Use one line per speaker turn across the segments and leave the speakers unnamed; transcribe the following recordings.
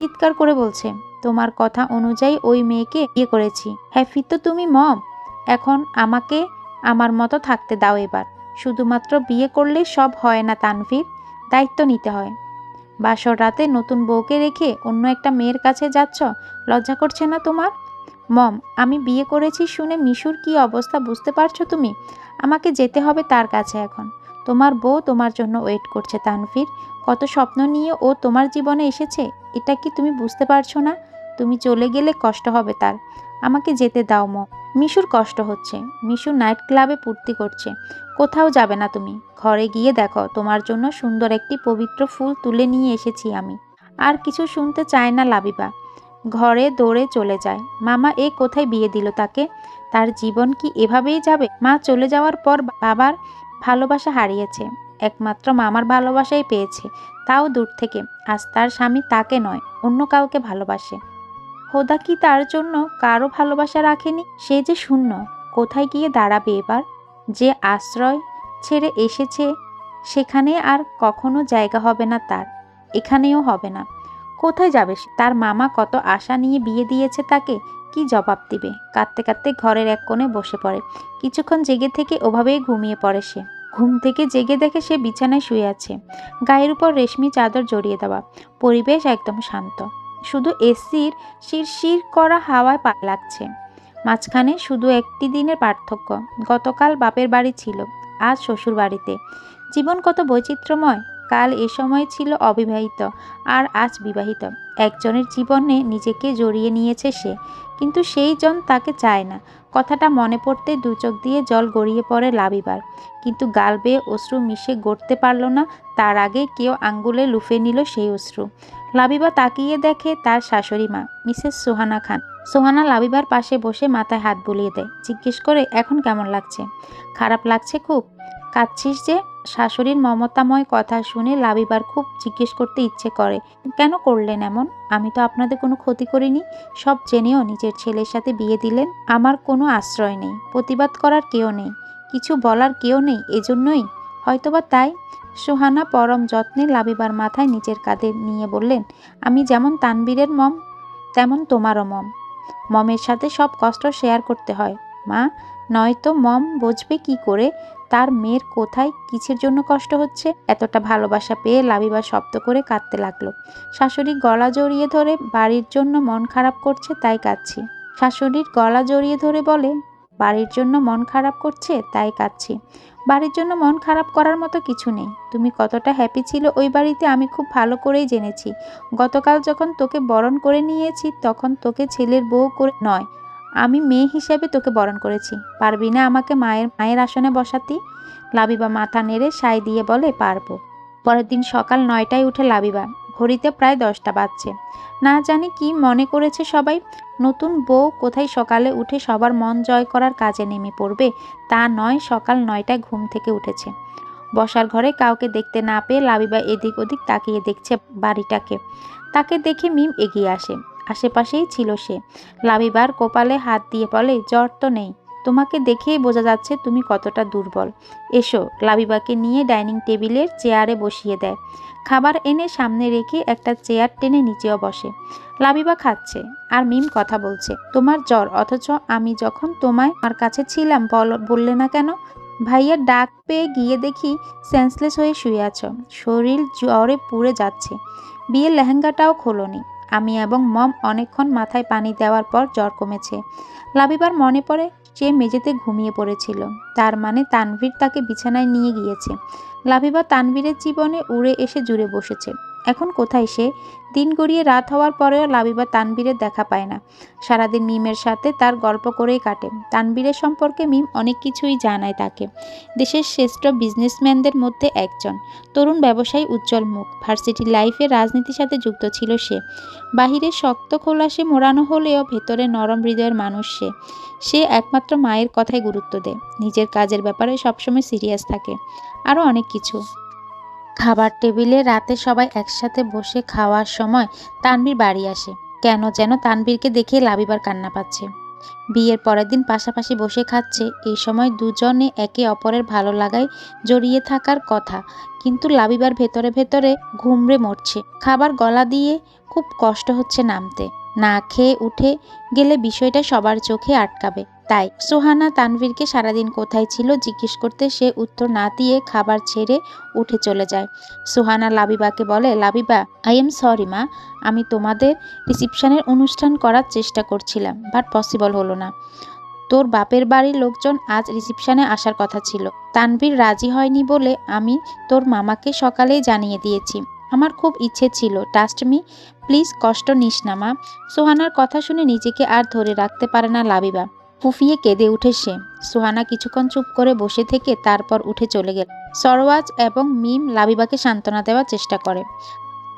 চিৎকার করে বলছে, তোমার কথা অনুযায়ী ওই মেয়েকে বিয়ে করেছি। হ্যাফি তো তুমি মম। এখন আমাকে আমার মতো থাকতে দাও এবার। শুধুমাত্র বিয়ে করলে সব হয় না তানভীর। দায়িত্ব নিতে হয়। বাসর রাতে নতুন বউকে রেখে অন্য একটা মেয়ের কাছে যাচ্ছ? লজ্জা করছে না তোমার? মম, আমি বিয়ে করেছি শুনে মিশুর কি অবস্থা বুঝতে পারছ তুমি? আমাকে যেতে হবে তার কাছে এখন। তোমার বউ তোমার জন্য ওয়েট করছে তানভীর। কত স্বপ্ন নিয়ে ও তোমার জীবনে এসেছে, এটা কি তুমি বুঝতে পারছ না? তুমি চলে গেলে কষ্ট হবে তার। আমাকে যেতে দাও, ম। মিশুর কষ্ট হচ্ছে। মিশু নাইট ক্লাবে পূর্তি করছে। কোথাও যাবে না তুমি। ঘরে গিয়ে দেখো, তোমার জন্য সুন্দর একটি পবিত্র ফুল তুলে নিয়ে এসেছি আমি। আর কিছু শুনতে চায় না লাবিবা। ঘরে দৌড়ে চলে যায়। মামা এ কোথায় বিয়ে দিল তাকে? তার জীবন কি এভাবেই যাবে? মা চলে যাওয়ার পর বাবার ভালোবাসা হারিয়েছে। একমাত্র মামার ভালোবাসাই পেয়েছে। তাও দূর থেকে। আজ তার স্বামী তাকে নয়, অন্য কাউকে ভালোবাসে। হোদা কি তার জন্য কারও ভালোবাসা রাখেনি? সে যে শূন্য। কোথায় গিয়ে দাঁড়াবে এবার? যে আশ্রয় ছেড়ে এসেছে, সেখানে আর কখনো জায়গা হবে না তার। এখানেও হবে না। কোথায় যাবে? তার মামা কত আশা নিয়ে বিয়ে দিয়েছে তাকে? কি জবাব দিবে? কাঁদতে কাঁদতে ঘরের এক কোণে বসে পড়ে। কিছুক্ষণ জেগে থেকে ওভাবেই ঘুমিয়ে পড়ে সে। ঘুম থেকে জেগে দেখে সে বিছানায় শুয়ে আছে। গায়ের উপর রেশমি চাদর জড়িয়ে দেওয়া। পরিবেশ একদম শান্ত। শুধু এসির শিরশির করা হাওয়ায় পা লাগছে। মাঝখানে শুধু একটি দিনের পার্থক্য। গতকাল বাপের বাড়ি ছিল, আজ শ্বশুর বাড়িতে। জীবন কত বৈচিত্র্যময়। কাল এ সময় ছিল অবিবাহিত, আর আজ বিবাহিত। একজনের জীবনে নিজেকে জড়িয়ে নিয়েছে সে, কিন্তু সেই জন তাকে চায় না। কথাটা মনে পড়তে দু চোখ দিয়ে জল গড়িয়ে পড়ে লাবিবার। কিন্তু গাল বেয়ে অশ্রু মিশে গড়তে পারল না, তার আগে কেউ আঙ্গুলে লুফে নিল সেই অশ্রু। লাবিবা তাকিয়ে দেখে তার শাশুড়ি মা, মিসেস সোহানা খান। সোহানা লাবিবার পাশে বসে মাথায় হাত বুলিয়ে দেয়, জিজ্ঞেস করে, এখন কেমন লাগছে? খারাপ লাগছে খুব। কাঁদছিস যে? শাশুড়ির মমতাময় কথা শুনে লাবিবার খুব জিজ্ঞেস করতে ইচ্ছে করে, কেন করলেন এমন? আমি তো আপনাদের কোনো ক্ষতি করিনি। সব জেনেও নিজের ছেলের সাথে বিয়ে দিলেন। আমার কোনো আশ্রয় নেই। প্রতিবাদ করার কেউ নেই। কিছু বলার কেউ নেই। এজন্যই? হয়তোবা তাই। সোহানা পরম যত্নে লাবিবার মাথায় নিজের কাঁধে নিয়ে বললেন, আমি যেমন তানবীরের মম, তেমন তোমারও মম। মমের সাথে সব কষ্ট শেয়ার করতে হয়। মা, নয়তো মম বুঝবে কি করে? তার মেয়ের কোথায় কিসের জন্য কষ্ট হচ্ছে? এতটা ভালোবাসা পেয়ে লাবিবা শব্দ করে কাঁদতে লাগল। শাশুড়ি গলা জড়িয়ে ধরে, বাড়ির জন্য মন খারাপ করছে, তাই কাঁদছি। শাশুড়ির গলা জড়িয়ে ধরে বলে, বাড়ির জন্য মন খারাপ করছে, তাই কাঁদছি। বাড়ির জন্য মন খারাপ করার মতো কিছু নেই। তুমি কতটা হ্যাপি ছিল ওই বাড়িতে আমি খুব ভালো করেই জেনেছি। গতকাল যখন তোকে বরণ করে নিয়েছি, তখন তোকে ছেলের বউ করে নয় আমি মেয়ে হিসেবে তোকে বরণ করেছি। পারবি না আমাকে মায়ের মায়ের আসনে বসাতি? লাবিবা মাথা নেড়ে সাই দিয়ে বলে, পারব। পরের দিন সকাল নয়টায় উঠে লাবিবা, ঘড়িতে প্রায় দশটা বাজছে। না জানি কি মনে করেছে সবাই, নতুন বউ কোথায় সকালে উঠে সবার মন জয় করার কাজে নেমে পড়বে, তা নয় সকাল নয়টায় ঘুম থেকে উঠেছে। বসার ঘরে কাউকে দেখতে না পেয়ে লাবিবা এদিক ওদিক তাকিয়ে দেখছে বাড়িটাকে। তাকে দেখে মিম এগিয়ে আসে। আশেপাশেই ছিল সে। লাবিবার কপালে হাত দিয়ে বলে, জ্বর তো নেই। তোমাকে দেখেই বোঝা যাচ্ছে তুমি কতটা দুর্বল। এসো, লাবিবাকে নিয়ে ডাইনিং টেবিলের চেয়ারে বসিয়ে দেয়। খাবার এনে সামনে রেখে একটা চেয়ার টেনে নিচেও বসে। লাবিবা খাচ্ছে আর মিম কথা বলছে, তোমার জ্বর, অথচ আমি যখন তোমায় আমার কাছে ছিলাম, বল, বললে না কেন? ভাইয়ার ডাক পেয়ে গিয়ে দেখি সেন্সলেস হয়ে শুয়ে আছো। শরীর জ্বরে পুড়ে যাচ্ছে। বিয়ের লেহেঙ্গাটাও খোলনি। আমি এবং মম অনেকক্ষণ মাথায় পানি দেওয়ার পর জ্বর কমেছে। লাবিবার মনে পড়ে সে মেঝেতে ঘুমিয়ে পড়েছিল। তার মানে তানভীর তাকে বিছানায় নিয়ে গিয়েছে। লাভিবা তানভীরের জীবনে উড়ে এসে জুড়ে বসেছে। এখন কোথায় সে? দিন গড়িয়ে রাত হওয়ার পরেও লাবিবা তানবীরের দেখা পায় না। সারাদিন মিমের সাথে তার গল্প করেই কাটে। তানবীরের সম্পর্কে মিম অনেক কিছুই জানায় তাকে। দেশের শ্রেষ্ঠ বিজনেসম্যানদের মধ্যে একজন। তরুণ ব্যবসায়ী উজ্জ্বল মুখ। ভার্সিটি লাইফে রাজনীতির সাথে যুক্ত ছিল সে। বাহিরে শক্ত খোলাসে মোড়ানো হলেও ভেতরে নরম হৃদয়ের মানুষ সে। সে একমাত্র মায়ের কথায় গুরুত্ব দেয়। নিজের কাজের ব্যাপারে সবসময় সিরিয়াস থাকে। আরও অনেক কিছু। খাবার টেবিলে রাতে সবাই একসাথে বসে খাওয়ার সময় তানবীর বাড়ি আসে। কেন যেন তানবীরকে দেখে লাবিবার কান্না পাচ্ছে। বিয়ের পরের দিন পাশাপাশি বসে খাচ্ছে। এই সময় দুজনে একে অপরের ভালো লাগায় জড়িয়ে থাকার কথা। কিন্তু লাবিবার ভেতরে ভেতরে ঘুমড়ে মরছে। খাবার গলা দিয়ে খুব কষ্ট হচ্ছে নামতে। না খেয়ে উঠে গেলে বিষয়টা সবার চোখে আটকাবে। তাই সোহানা তানভীরকে সারাদিন কোথায় ছিল জিজ্ঞেস করতে সে উত্তর না দিয়ে খাবার ছেড়ে উঠে চলে যায়। সোহানা লাবিবাকে বলে, লাবিবা আই এম সরি মা। আমি তোমাদের রিসিপশনের অনুষ্ঠান করার চেষ্টা করছিলাম বাট পসিবল হলো না। তোর বাপের বাড়ির লোকজন আজ রিসিপশনে আসার কথা ছিল। তানভীর রাজি হয়নি বলে আমি তোর মামাকে সকালেই জানিয়ে দিয়েছি। আমার খুব ইচ্ছে ছিল। টাস্ট মি প্লিজ কষ্ট নিস না, মা। সোহানার কথা শুনে নিজেকে আর ধরে রাখতে পারে না লাবিবা। ফুফিয়ে কেঁদে উঠে সে। সোহানা কিছুক্ষণ চুপ করে বসে থেকে তারপর উঠে চলে গেল। সরওয়াজ এবং মিম লাবিবাকে সান্ত্বনা দেওয়ার চেষ্টা করে।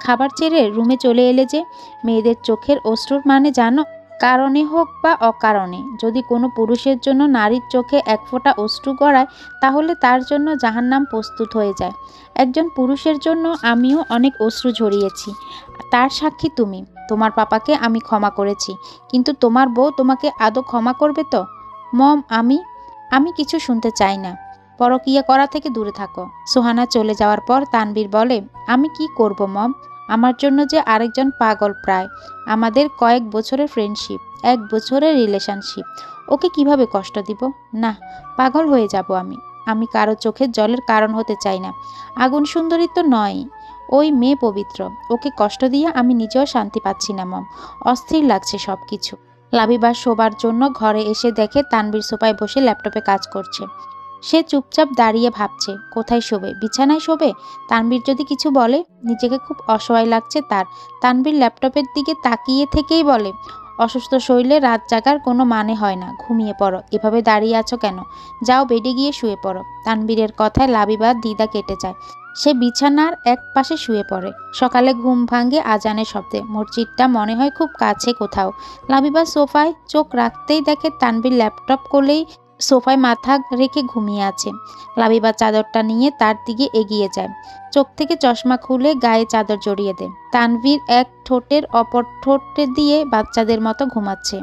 খাবার ছেড়ে রুমে চলে এলে যে, মেয়েদের চোখের অশ্রুর মানে জানো? কারণে হোক বা অকারণে, যদি কোনো পুরুষের জন্য নারীর চোখে এক ফোঁটা অশ্রু গড়ায়, তাহলে তার জন্য জাহান্নাম প্রস্তুত হয়ে যায়। একজন পুরুষের জন্য আমিও অনেক অশ্রু ঝরিয়েছি। তার সাক্ষী তুমি। তোমার পাপাকে আমি ক্ষমা করেছি। কিন্তু তোমার বউ তোমাকে আদৌ ক্ষমা করবে তো? মম, আমি আমি কিছু শুনতে চাই না। পরকিয়া করা থেকে দূরে থাকো। সোহানা চলে যাওয়ার পর তানবীর বলে, আমি কি করব মম? আমার জন্য যে আরেকজন পাগল প্রায়। আমাদের কয়েক বছরের ফ্রেন্ডশিপ এক বছরের রিলেশনশিপ ওকে কীভাবে কষ্ট দিব? না, পাগল হয়ে যাব আমি। আমি কারও চোখের জলের কারণ হতে চাই না। আগুন সুন্দরী তো নয়। ওই মেয়ে পবিত্র। ওকে কষ্ট দিয়ে আমি নিজেও শান্তি পাচ্ছি না, মম। অস্থির লাগছে সব কিছু লাবিবা শোবার জন্য ঘরে এসে দেখে তানবীর সোপায় বসে ল্যাপটপে কাজ করছে। সে চুপচাপ দাঁড়িয়ে ভাবছে, কোথায় শোবে? বিছানায় শোবে? তানবীর যদি কিছু বলে, নিজেকে খুব অসহায় লাগছে তার। তানবীর ল্যাপটপের দিকে তাকিয়ে থেকেই বলে, অসুস্থ শরীরে রাত জাগার কোনো মানে হয় না, ঘুমিয়ে পড়ো। এভাবে দাঁড়িয়ে আছো কেন? যাও বেডে গিয়ে শুয়ে পড়ো। তানবীরের কথায় লাবিবার দিদা কেটে যায়। সে বিছানার এক পাশে শুয়ে পড়ে। সকালে ঘুম ভাঙে আজানের শব্দে। মসজিদটা মনে হয় খুব কাছে কোথাও। লাবিবা সোফায় চোখ রাখতেই দেখে তানবীর ল্যাপটপ করলেই সোফায় মাথা রেখে ঘুমিয়ে আছে। লাবিবা চাদরটা নিয়ে তার দিকে এগিয়ে যায়। চোখ থেকে চশমা খুলে গায়ে চাদর জড়িয়ে দেয়। তানভীর এক ঠোঁটের অপর ঠোঁটে দিয়ে বাচ্চাদের মতো ঘুমাচ্ছে।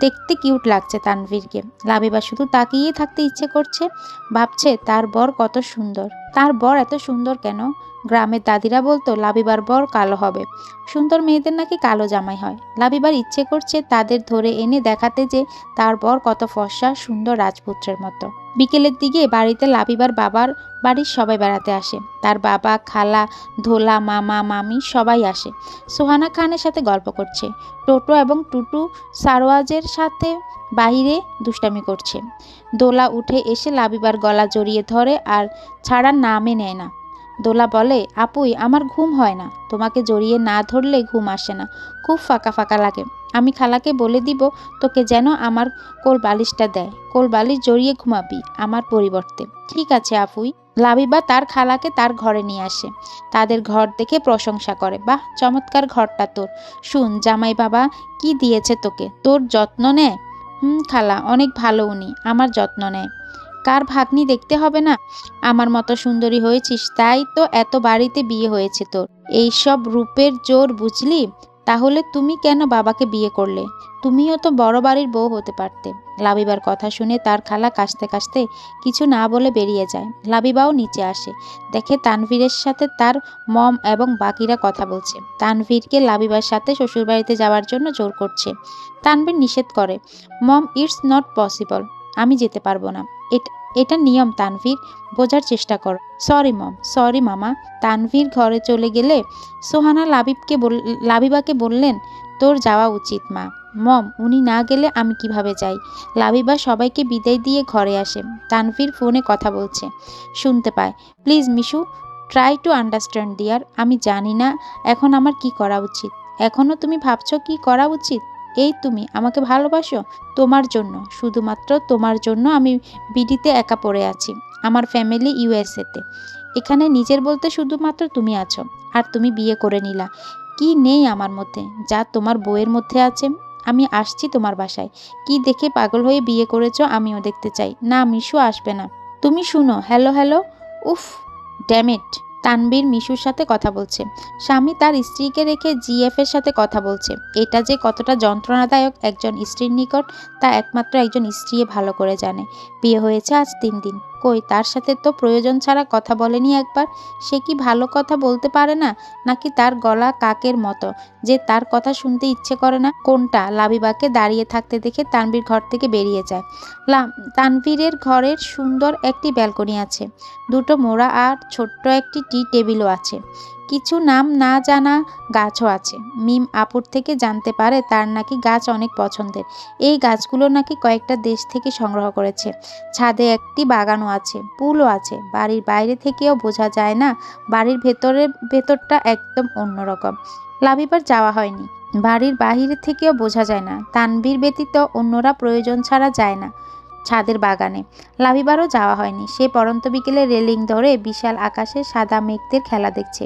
দেখতে কিউট লাগছে তানভীরকে। লাবিবা শুধু তাকিয়ে থাকতে ইচ্ছে করছে। ভাবছে তার বর কত সুন্দর। তার বর এত সুন্দর কেন? গ্রামের দাদিরা বলতো, লাবিবার বর কালো হবে। সুন্দর মেয়েদের নাকি কালো জামাই হয়। লাবিবার ইচ্ছে করছে তাদের ধরে এনে দেখাতে যে তার বর কত ফর্সা, সুন্দর রাজপুত্রের মতো। বিকেলের দিকে বাড়িতে লাবিবার বাবার বাড়ির সবাই বেড়াতে আসে। তার বাবা, খালা, ধোলা, মামা, মামি সবাই আসে। সোহানা খানের সাথে গল্প করছে। টোটো এবং টুটু সারওয়াজের সাথে বাইরে দুষ্টামি করছে। দোলা উঠে এসে লাবিবার গলা জড়িয়ে ধরে আর ছাড়ার নামে নেয় না। দোলা বলে, আপুই, আমার ঘুম হয় না। তোমাকে জড়িয়ে না ধরলে ঘুম আসে না। খুব ফাঁকা ফাঁকা লাগে। আমি খালাকে বলে দিব, তোকে যেন আমার কোল বালিশটা দেয়। কোল বালিশ জড়িয়ে ঘুমাবি আমার পরিবর্তে। ঠিক আছে, আপুই। লাবিবা তার খালাকে তার ঘরে নিয়ে আসে। তাদের ঘর দেখে প্রশংসা করে, বাহ, চমৎকার ঘরটা তোর। শুন, জামাই বাবা কি দিয়েছে তোকে? তোর যত্ন নেয় হুম, খালা, অনেক ভালো উনি। আমার যত্ন নেয়। কার ভাগ্নি দেখতে হবে না? আমার মতো সুন্দরী হয়েছিস, তাই তো এত বাড়িতে বিয়ে হয়েছে তোর। এই সব রূপের জোর বুঝলি? তাহলে তুমি কেন বাবাকে বিয়ে করলে? তুমিও তো বড় বাড়ির বউ হতে পারতে। লাবিবার কথা শুনে তার খালা কাশতে কাশতে কিছু না বলে বেরিয়ে যায়। লাবিবাও নিচে আসে। দেখে তানভীরের সাথে তার মম এবং বাকিরা কথা বলছে। তানভীরকে লাবিবার সাথে শ্বশুরবাড়িতে যাওয়ার জন্য জোর করছে। তানভীর নিষেধ করে, মম, ইটস নট পসিবল। আমি যেতে পারব না। এটা নিয়ম তানভীর, বোঝার চেষ্টা কর। সরি মম, সরি মামা। তানভীর ঘরে চলে গেলে সোহানা লাবিবকে বল, লাবিবাকে বললেন, তোর যাওয়া উচিত মা। মম, উনি না গেলে আমি কীভাবে যাই? লাবিবা সবাইকে বিদায় দিয়ে ঘরে আসে। তানভীর ফোনে কথা বলছে। শুনতে পায়, please Mishu, try to understand dear, আমি জানি না এখন আমার কি করা উচিত। এখনও তুমি ভাবছ কি করা উচিত? এই তুমি আমাকে ভালোবাসো? তোমার জন্য। শুধুমাত্র তোমার জন্য আমি বিডিতে একা পড়ে আছি। আমার ফ্যামিলি ইউএসএতে এখানে নিজের বলতে শুধুমাত্র তুমি আছো। আর তুমি বিয়ে করে নিলা। কি নেই আমার মধ্যে? যা তোমার বউয়ের মধ্যে আছে। আমি আসছি তোমার বাসায়। কি দেখে পাগল হয়ে বিয়ে করেছ আমিও দেখতে চাই। না, মিশু আসবে না। তুমি শুনো, হ্যালো হ্যালো। উফ ড্যামেট তানবীর মিশুর সাথে কথা বলছে। স্বামী তার স্ত্রীকে রেখে জিএফ এর সাথে কথা বলছে। এটা যে কতটা যন্ত্রণাদায়ক একজন স্ত্রীর নিকট, তা একমাত্র একজন স্ত্রী ভালো করে জানে। বিয়ে হয়েছে আজ তিন দিন। কই, তার সাথে তো প্রয়োজন ছাড়া কথা বলেনি একবার। সে কি ভালো কথা বলতে পারে না? নাকি তার গলা কাকের মতো? যে তার কথা শুনতে ইচ্ছে করে না, কোনটা? লাবিবাকে দাঁড়িয়ে থাকতে দেখে তানভীর ঘর থেকে বেরিয়ে যায়। লাম তানভীরের ঘরের সুন্দর একটি ব্যালকনি আছে। দুটো মোড়া আর ছোট্ট একটি টি টেবিলও আছে। কিছু নাম না জানা গাছও আছে। মিম আপুর থেকে জানতে পারে তার নাকি গাছ অনেক পছন্দের। এই গাছগুলো নাকি কয়েকটা দেশ থেকে সংগ্রহ করেছে। ছাদে একটি বাগানও আছে, পুলও আছে। বাড়ির বাইরে থেকেও বোঝা যায় না, বাড়ির ভেতরে, ভেতরটা একদম অন্যরকম। লাভিবার যাওয়া হয়নি। বাড়ির বাহিরে থেকেও বোঝা যায় না তানবীর ব্যতীত অন্যরা প্রয়োজন ছাড়া যায় না। ছাদের বাগানে। লাভিবারও যাওয়া হয়নি। সে পরন্ত বিকেলে রেলিং ধরে বিশাল আকাশে সাদা মেঘদের খেলা দেখছে।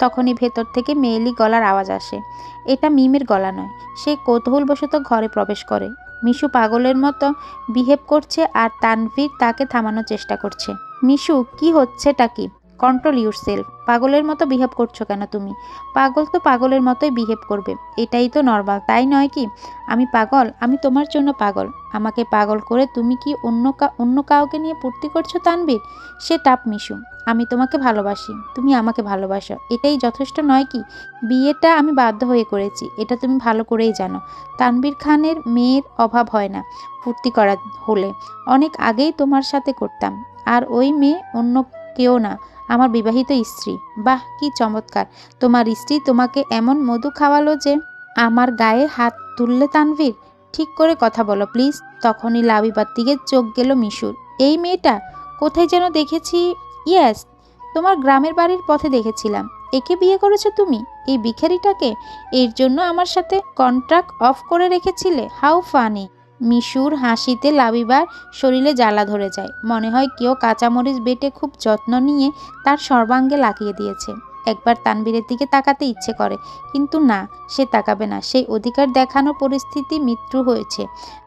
তখনই ভেতর থেকে মেয়েলি গলার আওয়াজ আসে। এটা মিমের গলা নয়। সে কৌতূহলবশত ঘরে প্রবেশ করে। মিশু পাগলের মতো বিহেভ করছে আর তানভীর তাকে থামানোর চেষ্টা করছে। মিশু, কি হচ্ছেটা কি? কন্ট্রোল ইউর সেলফ পাগলের মতো বিহেভ করছ কেন তুমি? পাগল তো পাগলের মতোই বিহেভ করবে। এটাই তো নর্মাল তাই নয় কি? আমি পাগল, আমি তোমার জন্য পাগল। আমাকে পাগল করে তুমি কি অন্য অন্য কাউকে নিয়ে পূর্তি করছ তানবীর সে টাপ মিশু। আমি তোমাকে ভালোবাসি, তুমি আমাকে ভালোবাসো। এটাই যথেষ্ট নয় কি? বিয়েটা আমি বাধ্য হয়ে করেছি, এটা তুমি ভালো করেই জানো। তানবীর খানের মেয়ের অভাব হয় না ফুর্তি করা হলে। অনেক আগেই তোমার সাথে করতাম। আর ওই মেয়ে অন্য কেউ না। আমার বিবাহিত স্ত্রী। বাহ, কি চমৎকার। তোমার স্ত্রী তোমাকে এমন মধু খাওয়ালো যে আমার গায়ে হাত তুললে তানভীর। ঠিক করে কথা বলো, প্লিজ। তখনই লাবিবার দিকে চোখ গেল মিশুর। এই মেয়েটা কোথায় যেন দেখেছি? ইয়েস, তোমার গ্রামের বাড়ির পথে দেখেছিলাম। একে বিয়ে করেছ তুমি? এই ভিখারিটাকে? এর জন্য আমার সাথে কন্ট্রাক্ট অফ করে রেখেছিলে? How funny. মিশুর হাসিতে লাবিবার শরীরে জ্বালা ধরে যায়। মনে হয় কেউ কাঁচামরিচ বেটে খুব যত্ন নিয়ে তার সর্বাঙ্গে লাগিয়ে দিয়েছে। একবার তানবীরের দিকে তাকাতে ইচ্ছে করে, কিন্তু না, সে তাকাবে না। সেই অধিকার দেখানো পরিস্থিতি মৃত্যু হয়েছে।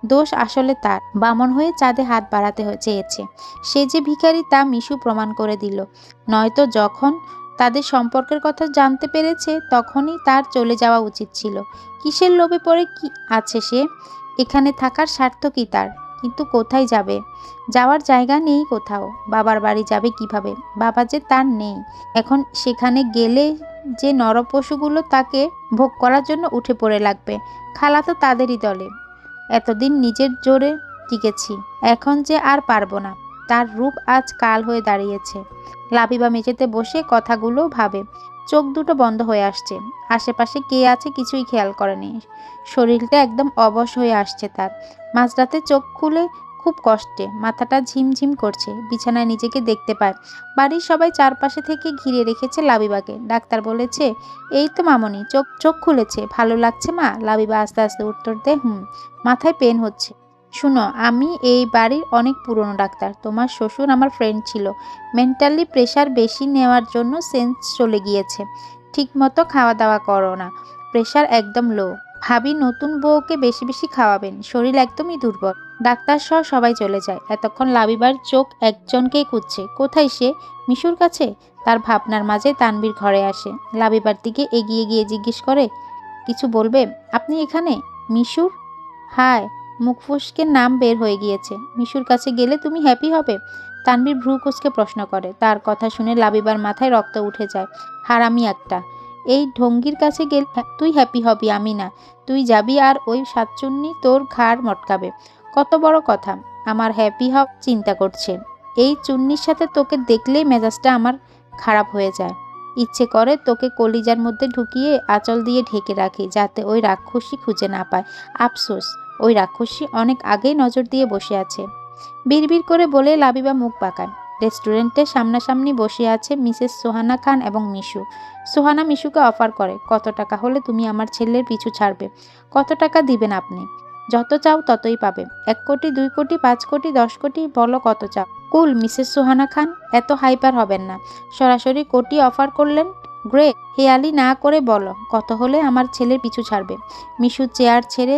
দোষ আসলে তার। বামন হয়ে চাঁদে হাত বাড়াতে চেয়েছে। সে যে ভিখারি তা মিশু প্রমাণ করে দিল। নয়তো যখন তাদের সম্পর্কের কথা জানতে পেরেছে, তখনই তার চলে যাওয়া উচিত ছিল। কিসের লোভে পড়ে কি আছে সে? এখানে থাকার স্বার্থ কি তার? কিন্তু কোথায় যাবে? যাওয়ার জায়গা নেই কোথাও। বাবার বাড়ি যাবে কীভাবে? বাবা যে তার নেই। এখন সেখানে গেলে যে নরপশুগুলো তাকে ভোগ করার জন্য উঠে পড়ে লাগবে, খালা তো তাদেরই দলে। এতদিন নিজের জোরে টিকেছি, এখন যে আর পারব না। তার রূপ আজ কাল হয়ে দাঁড়িয়েছে। লাবিবা মেঝেতে বসে কথাগুলো ভাবে। চোখ দুটো বন্ধ হয়ে আসছে। আশেপাশে কে আছে কিছুই খেয়াল করেনি। শরীরটা একদম অবশ হয়ে আসছে তার। মাঝরাতে চোখ খুলে খুব কষ্টে, মাথাটা ঝিমঝিম করছে, বিছানায় নিজেকে দেখতে পায়। বাড়ির সবাই চারপাশে থেকে ঘিরে রেখেছে লাবিবাকে। ডাক্তার বলেছে, এই তো মামনি, চোখ চোখ খুলেছে, ভালো লাগছে মা? লাবিবা আস্তে আস্তে উত্তর দেয়, হুম, মাথায় পেন হচ্ছে। শুনো, আমি এই বাড়ির অনেক পুরনো ডাক্তার। তোমার শ্বশুর আমার ফ্রেন্ড ছিল। মেন্টালি প্রেশার বেশি নেওয়ার জন্য সেন্স চলে গিয়েছে। ঠিক মতো খাওয়া দাওয়া করো না। প্রেশার একদম লো ভাবি, নতুন বউকে বেশি বেশি খাওয়াবেন। শরীর একদমই দুর্বল। ডাক্তার সহ সবাই চলে যায়। এতক্ষণ লাবিবার চোখ একজনকেই খুঁজছে। কোথায় সে? মিশুর কাছে? তার ভাবনার মাঝে তানবীর ঘরে আসে। লাবিবার দিকে এগিয়ে গিয়ে জিজ্ঞেস করে, কিছু বলবে? আপনি এখানে? মিশুর? হায়! মুখ ফুসকে নাম বের হয়ে গিয়েছে। মিশুর কাছে গেলে তুমি হ্যাপি হবে? তানবীর ভ্রু কুচকে প্রশ্ন করে। তার কথা শুনে লাবিবার মাথায় রক্ত উঠে যায়। হারামি একটা। এই ঢঙ্গির কাছে গেলে তুই হ্যাপি হবি, আমি না। তুই যাবি আর ওই সাতচুন্নি তোর ঘাড় মটকাবে। কত বড় কথা। আমার হ্যাপি হব চিন্তা করছে। এই চুন্নির সাথে তোকে দেখলেই মেজাজটা আমার খারাপ হয়ে যায়। ইচ্ছে করে তোকে কলিজার মধ্যে ঢুকিয়ে আঁচল দিয়ে ঢেকে রাখি, যাতে ওই রাক্ষসী খুঁজে না পায়। আফসোস। ওই রাক্ষসী অনেক আগেই নজর দিয়ে বসে আছে। বিড়বিড় করে বলে লাবিবা মুখ পাকান রেস্টুরেন্টে সামনাসামনি বসে আছে মিসেস সোহানা খান এবং মিশু। সোহানা মিশুকে অফার করে, কত টাকা হলে তুমি আমার ছেলের পিছু ছাড়বে? কত টাকা দিবেন আপনি? যত চাও ততই পাবে। এক কোটি, দুই কোটি, পাঁচ কোটি, দশ কোটি, বলো কত চাও? কুল, মিসেস সোহানা খান, এত হাইপার হবেন না। সরাসরি কোটি অফার করলেন গ্রেট হেয়ালি না করে বলো, কত হলে আমার ছেলের পিছু ছাড়বে। মিশু চেয়ার ছেড়ে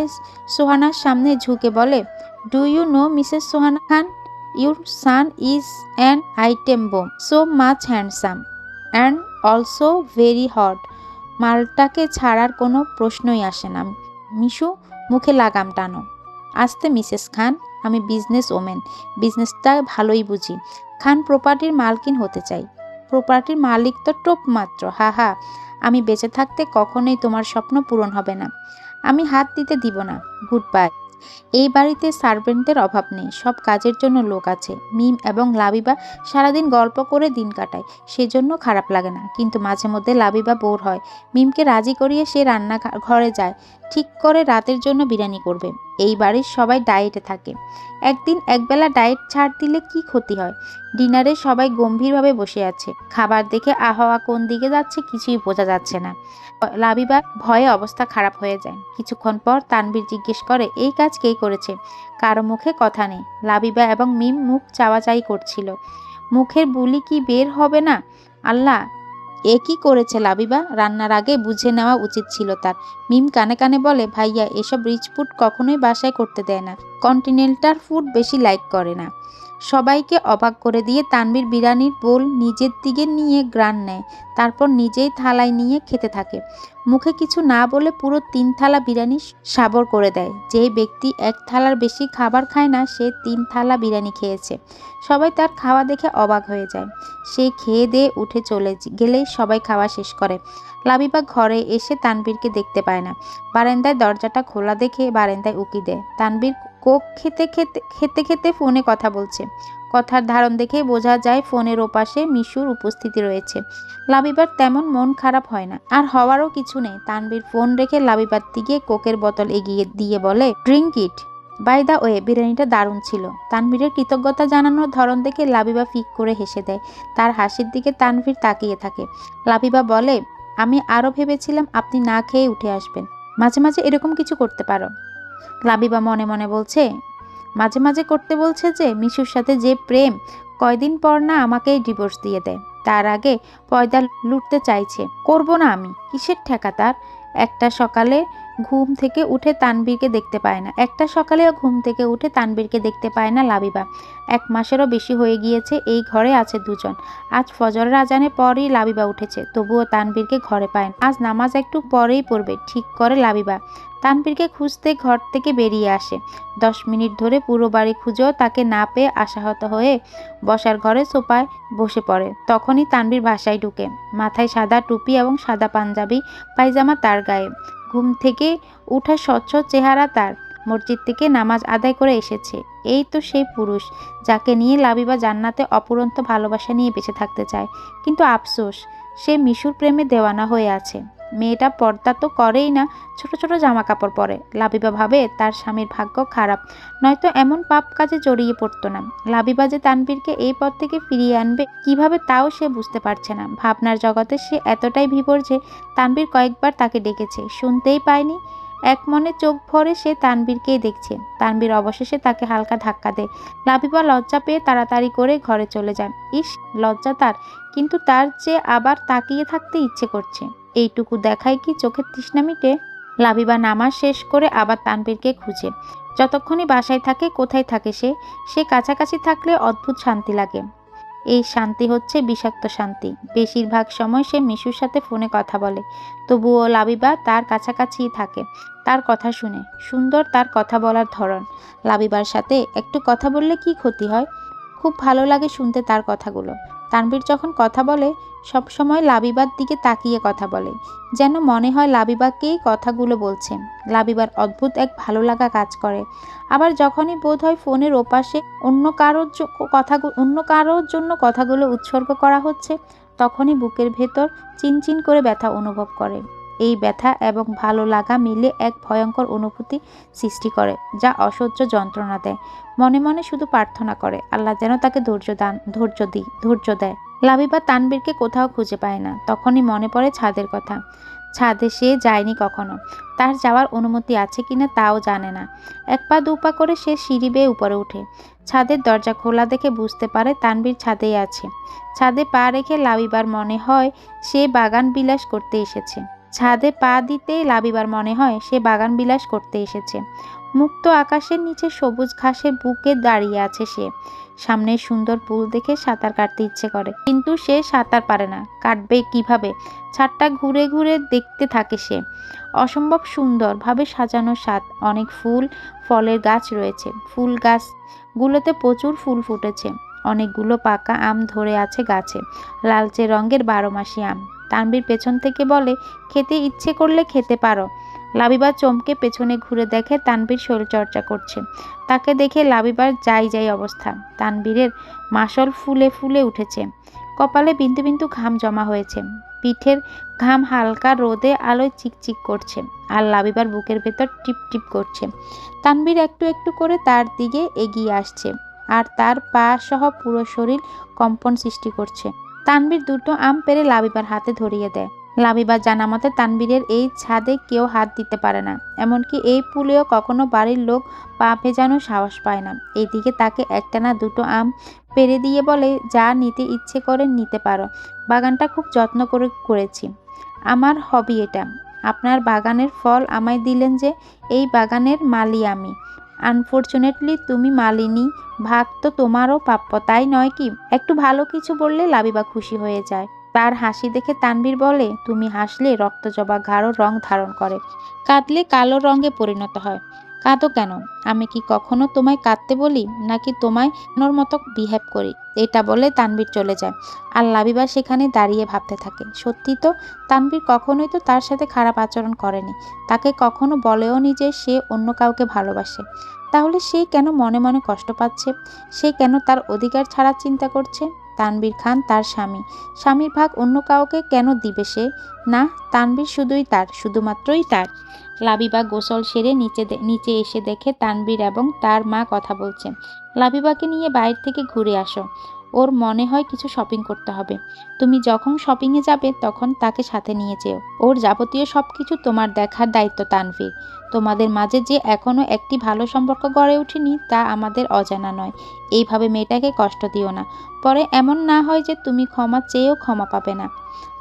সোহানার সামনে ঝুঁকে বলে do you know Mrs Sohana Khan your son is an item bomb so much handsome and also very hot মালটাকে ছাড়ার কোনো প্রশ্নই আসে না। মিশু মুখে লাগাম টানো। আসতে, মিসেস খান, আমি বিজনেস ওমেন বিজনেসটা ভালোই বুঝি। খান প্রপার্টির মালকিন হতে চাই। প্রপার্টির মালিক তো টোপ মাত্র হা হা আমি বেঁচে থাকতে কখনোই তোমার স্বপ্ন পূরণ হবে না। আমি হাত দিতে দিব না। গুড বাই এই বাড়িতে সার্ভেন্টদের অভাব নেই, সব কাজের জন্য লোক আছে। মিম এবং লাবিবা সারাদিন গল্প করে দিন কাটায়, সেজন্য খারাপ লাগে না। কিন্তু মাঝে মধ্যে লাবিবা বোর হয়। মিমকে রাজি করিয়ে সে রান্না ঘরে যায়, ঠিক করে রাতের জন্য বিরিয়ানি করবে। এই বাড়ির সবাই ডায়েটে থাকে। একদিন একবেলা ডায়েট ছাড় দিলে কি ক্ষতি হয়? ডিনারে সবাই গম্ভীরভাবে বসে আছে। খাবার দেখে আহাওয়া কোন দিকে যাচ্ছে কিছুই বোঝা যাচ্ছে না। লাবিবা ভয়ে অবস্থা খারাপ হয়ে যায়। কিছুক্ষণ পর তানবীর জিজ্ঞেস করে, এই কাজ কে করেছে? কারও মুখে কথা নেই। লাবিবা এবং মিম মুখ চাওয়াচাই করছিল। মুখের বুলি কি বের হবে না? আল্লাহ, এ কি করেছে লাবিবা? রান্নার আগে বুঝে নেওয়া উচিত ছিল তার। মিম কানে কানে বলে, ভাইয়া, এসব রিচ ফুড কখনোই বাসায় করতে দেয় না। কন্টিনেন্টাল ফুড বেশি লাইক করে না। সবাইকে অবাক করে দিয়ে তানবীর বিরিয়ানির বোল নিজের দিকে নিয়ে গ্রান নেয়, তারপর নিজেই থালায় নিয়ে খেতে থাকে। মুখে কিছু না বলে পুরো তিন থালা বিরিয়ানি সাবর করে দেয়। যে ব্যক্তি এক থালার বেশি খাবার খায় না, সে তিন থালা বিরিয়ানি খেয়েছে। সবাই তার খাওয়া দেখে অবাক হয়ে যায়। সে খেয়ে দিয়ে উঠে চলে গেলেই সবাই খাওয়া শেষ করে। লাবিবা ঘরে এসে তানবীরকে দেখতে পায় না। বারান্দায় দরজাটা খোলা দেখে বারান্দায় উকি দেয়। তানবীর কোক খেতে খেতে খেতে খেতে ফোনে কথা বলছে। কথার ধারণ দেখে বোঝা যায় ফোনের ওপাশে মিশুর উপস্থিতি রয়েছে। লাবিবার তেমন মন খারাপ হয় না। আর হওয়ারও কিছু নেই। তানবীর ফোন রেখে লাবিবার দিকে কোকের বোতল এগিয়ে দিয়ে বলে, drink it. By the way, বিরিয়ানিটা দারুণ ছিল। তানভীরের কৃতজ্ঞতা জানানোর ধরন দেখে লাবিবা ফিক করে হেসে দেয়। তার হাসির দিকে তানভীর তাকিয়ে থাকে। লাবিবা বলে, আমি আরও ভেবেছিলাম আপনি না খেয়ে উঠে আসবেন। মাঝে মাঝে এরকম কিছু করতে পারো। লাবিবা মনে মনে বলছে, মাঝে মাঝে করতে বলছে যে, মিশুর সাথে যে প্রেম, কয়দিন পর না আমাকেই ডিভোর্স দিয়ে দেয়। তার আগে পয়দা লুটতে চাইছে। করব না আমি। কিসের ঠেকা তার? একটা সকালে ঘুম থেকে উঠে তানবীরকে দেখতে পায় না। একটা সকালেও ঘুম থেকে উঠে তানবীরকে দেখতে পায় না লাবিবা। এক মাসেরও বেশি হয়ে গিয়েছে, এই ঘরে আছে দুজন। আজ ফজরের আজানে পরেই লাবিবা উঠেছে। তবুও তানবীরকে ঘরে পায় আজ নামাজ একটু পরেই পড়বে। ঠিক করে লাবিবা। তানবীরকে খুঁজতে ঘর থেকে বেরিয়ে আসে। দশ মিনিট ধরে পুরো বাড়ি খুঁজেও তাকে না পেয়ে আশাহত হয়ে বসার ঘরে সোফায় বসে পড়ে। তখনই তানবীর বাসায় ঢুকে। মাথায় সাদা টুপি এবং সাদা পাঞ্জাবি, পায়জামা তার গায়ে। ঘুম থেকে উঠা স্বচ্ছ চেহারা তার। মসজিদ থেকে নামাজ আদায় করে এসেছে। এই তো সেই পুরুষ, যাকে নিয়ে লাবিবা জান্নাতে অপুরন্ত ভালোবাসা নিয়ে বেঁচে থাকতে চায়। কিন্তু আফসোস, সে মিশুর প্রেমে দেওয়ানা হয়ে আছে। মেয়েটা পর্দা তো করেই না, ছোট ছোট জামা কাপড় পরে। লাবিবা ভাবে তার স্বামীর ভাগ্য খারাপ, নয়তো এমন পাপ কাজে জড়িয়ে পড়তো না। লাবিবা যে তানবীরকে এই পথ থেকে ফিরিয়ে আনবে, কীভাবে তাও সে বুঝতে পারছে না। ভাবনার জগতে সে এতটাই বিভোর যে তানবীর কয়েকবার তাকে ডেকেছে, শুনতেই পায়নি। এক মনে চোখ ভরে সে তানবীরকেই দেখছে। তানবীর অবশেষে তাকে হালকা ধাক্কা দেয়। লাবিবা লজ্জা পেয়ে তাড়াতাড়ি করে ঘরে চলে যায়। ইস, লজ্জা তার, কিন্তু তার যে আবার তাকিয়ে থাকতে ইচ্ছে করছে। এইটুকু দেখায় কি চোখের তৃষ্ণা মিটে? লাবিবা নামাজ শেষ করে আবার তানবীরকে খুঁজে। যতক্ষণই বাসায় থাকে, কোথায় থাকে সে? সে কাছাকাছি থাকলে অদ্ভুত শান্তি লাগে। এই শান্তি হচ্ছে বিষাক্ত শান্তি। বেশিরভাগ সময় সে মিশুর সাথে ফোনে কথা বলে। তবুও লাবিবা তার কাছাকাছিই থাকে। তার কথা শুনে। সুন্দর তার কথা বলার ধরন। লাবিবার সাথে একটু কথা বললে কি ক্ষতি হয়? খুব ভালো লাগে শুনতে তার কথাগুলো। তানবীর যখন কথা বলে, সব সময় লাবিবার দিকে তাকিয়ে কথা বলে, যেন মনে হয় লাবিবাকেই কথাগুলো বলছে। লাবিবার অদ্ভুত এক ভালো লাগা কাজ করে। আবার যখনই বোধ হয় ফোনের ওপাশে অন্য কারোর কথা অন্য কারোর জন্য কথাগুলো উৎসর্গ করা হচ্ছে, তখনই বুকের ভেতর চিনচিন করে ব্যথা অনুভব করে। এই ব্যথা এবং ভালো লাগা মিলে এক ভয়ঙ্কর অনুভূতি সৃষ্টি করে, যা অসহ্য যন্ত্রণা দেয়। মনে মনে শুধু প্রার্থনা করে, আল্লাহ যেন তাকে ধৈর্য দান, ধৈর্য দিই ধৈর্য দেয়। লাবিবা তানবীরকে কোথাও খুঁজে পায় না, তখনই মনে পড়ে ছাদের কথা। ছাদে সে যায়নি কখনো, তার যাওয়ার অনুমতি আছে কিনা তাও জানে না। এক পা দু পা করে সে সিঁড়ি বেয়ে উপরে ওঠে। ছাদের দরজা খোলা দেখে বুঝতে পারে তানবীর ছাদেই আছে। ছাদে পা রেখে লাবিবার মনে হয় সে বাগান বিলাস করতে এসেছে। ছাদে পা দিতেই লাবিবার মনে হয় সে বাগান বিলাস করতে এসেছে। মুক্ত আকাশের নিচে সবুজ ঘাসের বুকে দাঁড়িয়ে আছে সে। সামনে সুন্দর পুল দেখে সাঁতার কাটতে ইচ্ছে করে। কিন্তু সে সাঁতার পারে না। কাটবে কীভাবে? ছাদটা ঘুরে ঘুরে দেখতে থাকে সে। অসম্ভব সুন্দরভাবে সাজানো সাত অনেক ফুল, ফলের গাছ রয়েছে। ফুল গাছগুলোতে প্রচুর ফুল ফুটেছে। অনেকগুলো পাকা আম ধরে আছে গাছে। লালচে রঙের বারো মাসি আম। তানবীর পেছন থেকে বলে, খেতে ইচ্ছে করলে খেতে পারো। লাবিবা চমকে পেছনে ঘুরে দেখে তানবীর শরীরচর্চা করছে। তাকে দেখে লাবিবার যাই যাই অবস্থা। তানবীরের মাসল ফুলে ফুলে উঠেছে। কপালে বিন্দু বিন্দু ঘাম জমা হয়েছে। পিঠের ঘাম হালকা রোদে আলোয় চিকচিক করছে আর লাবিবার বুকের ভেতর টিপ টিপ করছে। তানবীর একটু একটু করে তার দিকে এগিয়ে আসছে আর তার পা সহ পুরো শরীর কম্পন সৃষ্টি করছে। তানবীর দুটো আম পেরে লাবিবার হাতে ধরিয়ে দেয়। লাবিবা জানা মতে তানবীরের এই ছাদে কেউ হাত দিতে পারে না, এমনকি এই পুলেও কখনো বাড়ির লোক পা ভেজানো সাহস পায় না। এইদিকে তাকে একটানা দুটো আম পেরে দিয়ে বলে, যা নিতে ইচ্ছে করে নিতে পারো। বাগানটা খুব যত্ন করে করেছি। আমার হবি এটা। আপনার বাগানের ফল আমায় দিলেন যে, এই বাগানের মালি আমি। আনফর্চুনেটলি তুমি মালিনী, ভাগ তো তোমারও প্রাপ্য, তাই নয় কি? একটু ভালো কিছু বললে লাবিবা খুশি হয়ে যায়। তার হাসি দেখে তানবীর বলে, তুমি হাসলে রক্তজবা গাঢ় রং ধারণ করে। কাঁদলে কালো রঙে পরিণত হয়। কাঁদো কেন? আমি কি কখনো তোমায় কাঁদতে বলি, নাকি তোমায় নোর মতো বিহেভ করি? এটা বলে তানবীর চলে যায়। আর লাবিবা সেখানে দাঁড়িয়ে ভাবতে থাকে। সত্যি তো তানবীর কখনোই তো তার সাথে খারাপ আচরণ করেনি। তাকে কখনো বলেও নি যে সে অন্য কাউকে ভালোবাসে। তাহলে সে কেন মনে মনে কষ্ট পাচ্ছে? সে কেন তার অধিকার ছাড়া চিন্তা করছে? তানবীর খান তার স্বামী। স্বামীর ভাগ অন্য কাউকে কেন দিবে সে? না, তানবীর শুধুই তার, শুধুমাত্রই তার। লাবিবা গোসল সেরে নিচে নিচে এসে দেখে তানবীর এবং তার মা কথা বলছে। লাবিবাকে নিয়ে বাইরে থেকে ঘুরে আসো। ওর মনে হয় কিছু শপিং করতে হবে। তুমি যখন শপিংয়ে যাবে, তখন তাকে সাথে নিয়ে যেও। ওর যাবতীয় সব কিছু তোমার দেখার দায়িত্ব তানভীর। তোমাদের মাঝে যে এখনও একটি ভালো সম্পর্ক গড়ে ওঠেনি, তা আমাদের অজানা নয়। এইভাবে মেয়েটাকে কষ্ট দিও না। পরে এমন না হয় যে তুমি ক্ষমা চেয়েও ক্ষমা পাবে না।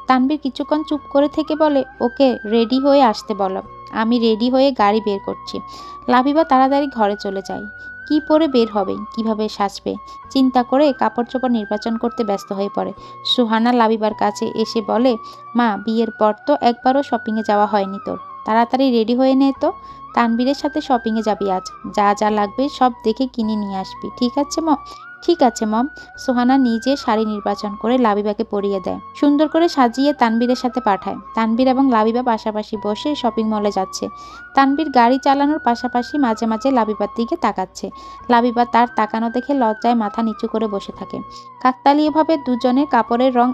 তানবীর কিছুক্ষণ চুপ করে থেকে বলে, ওকে রেডি হয়ে আসতে বলো। আমি রেডি হয়ে গাড়ি বের করছি। লাভিবা তাড়াতাড়ি ঘরে চলে যায়। কি পরে বের হবে, কীভাবে সাজবে? চিন্তা করে কাপড় চোপড় নির্বাচন করতে ব্যস্ত হয়ে পড়ে। সুহানা লাবিবার কাছে এসে বলে, মা, বিয়ের পর তো একবারও শপিংয়ে যাওয়া হয়নি তোর। তাড়াতাড়ি রেডি হয়ে নে তো। তানবীরের সাথে শপিংয়ে যাবি আজ। যা যা লাগবে সব দেখে কিনে নিয়ে আসবি। ঠিক আছে মম ঠিক আছে, মম। সোহানা নিজে শাড়ি নির্বাচন করে লাবিবাকে পরিয়ে দেয়। সুন্দর করে সাজিয়ে তানবীরের সাথে পাঠায়। তানবীর এবং লাবিবা পাশাপাশি বসে শপিং মলে যাচ্ছে। তানবীর গাড়ি চালানোর পাশাপাশি মাঝে মাঝে লাবিবার দিকে তাকাচ্ছে। লাবিবা তার তাকানো দেখে লজ্জায় মাথা নিচু করে বসে থাকে। কাকতালীয়ভাবে দুজনের কাপড়ের রং